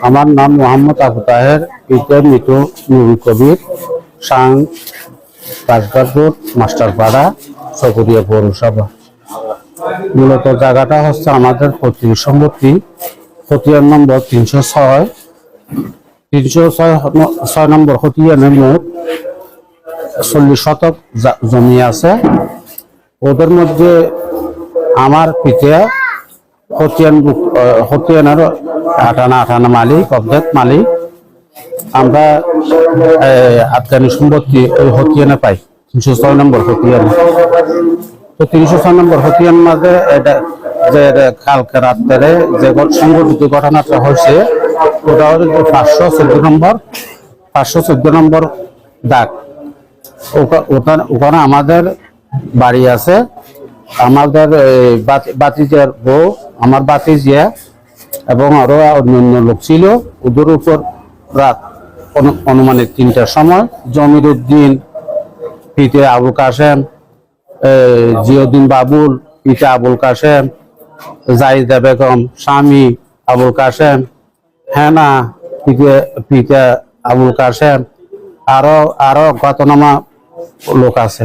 আমার নাম মোহাম্মদ আবু তাহের পিতার মৃত নুরুল কবির সাং রাজগারপুর মাস্টারপাড়া চকরিয়া পৌরসভা। মূলত জায়গাটা হচ্ছে আমাদের পৈতৃক সম্পত্তি। খতিয়ান নম্বর তিনশো ছয়। তিনশো ছয় ন- ছয় নম্বর খতিয়ানের মোট চল্লিশ শতক জা- জমি আছে। ওদের মধ্যে আমার পিতা হতিয়ান হতিয়ানের আটানা আটানা মালিক অর্ধেক মালিক। আমরা আফগানি সম্পত্তি ওই হতিয়ানে পাই, তিনশো ছয় নম্বর হতিয়ানে। তো তিনশো ছয় নম্বর হতিয়ান মাঝে এটা যে কালকে রাত্রে যে ঘট- সংঘটিত ঘটনাটা হয়েছে, ওটা হচ্ছে পাঁচশো চোদ্দ নম্বর, পাঁচশো চোদ্দ নম্বর দাগ। ওখানে আমাদের বাড়ি আছে। আমাদের বাতিজার বউ আমার বাতিজিয়া এবং আরও অন্যান্য লোক ছিল। ওদের উপর রাত অনু- অনুমানিক তিনটার সময় জমির উদ্দিন পিতে আবুল কাসেম এই, জিয়উদ্দিন বাবুল পিতা আবুল কাসেম জাহিদা বেগম স্বামী আবুল কাসেম হেনা পিতে পিতা আবুল কাসেম আরও আরও গতনামা লোক আছে।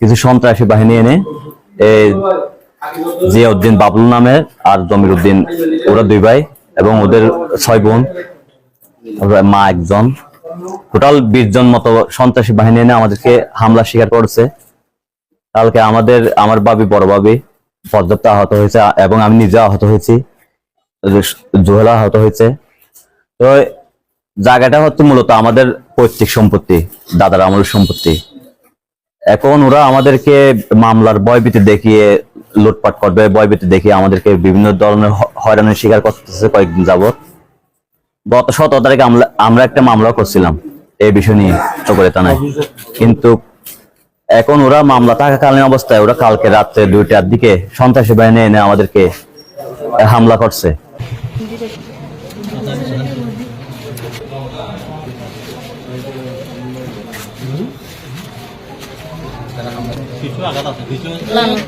কিছু সন্ত্রাসী বাহিনী এনে এই জিয়াউদ্দিন বাবুল নামে আর জমির উদ্দিন ওরা দুই ভাই এবং ওদের ছয় বোন মা একজন। টোটাল বিশ জন মতো সন্ত্রাসী বাহিনী এনে আমাদেরকে হামলা শিকার করেছে। কালকে আমাদের, আমার বাবি বড় বাবি পর্যাপ্ত আহত হয়েছে এবং আমি নিজে আহত হয়েছি। জোহেলা আহত হয়েছে। তো জায়গাটা হচ্ছে মূলত আমাদের পৈতৃক সম্পত্তি, দাদার আমলের সম্পত্তি। এখন ওরা আমাদেরকে মামলার ভয়ভীতি দেখিয়ে লুটপাট করবে, ভয়ভীতি দেখিয়ে আমাদেরকে বিভিন্ন ধরনের হয়রানির শিকার করতেছে কয়েকদিন যাবত গত সতেরো তারিখে আমরা একটা মামলা করছিলাম এই বিষয় নিয়ে চকরে থানায়। কিন্তু এখন ওরা মামলা থাকাকালীন অবস্থায় ওরা কালকে রাত্রে দুইটার দিকে সন্ত্রাসী বাহিনী এনে আমাদেরকে হামলা করছে। 退休啊，干到退休。